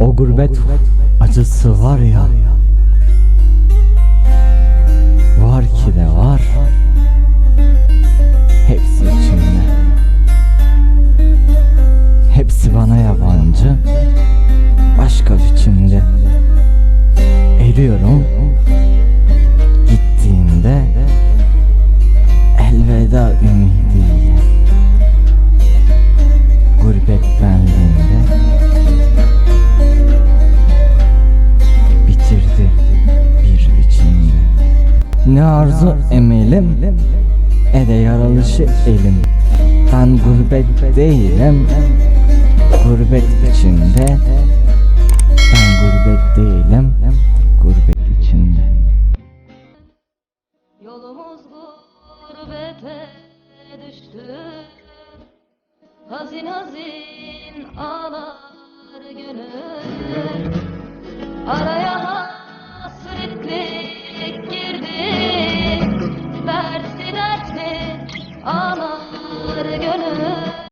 O gurbet acısı var ya. Var ki de var. Hepsi içimde. Hepsi bana yabancı. Başka biçimde. Eriyorum. Gittiğinde Elveda ümidiyle Ne arzu emelim, e de yaralışı elim. Ben gurbet değilim, gurbet içinde. Ben gurbet değilim, gurbet içinde. Yolumuz gurbete düştü Hazin hazin ağlar gönül.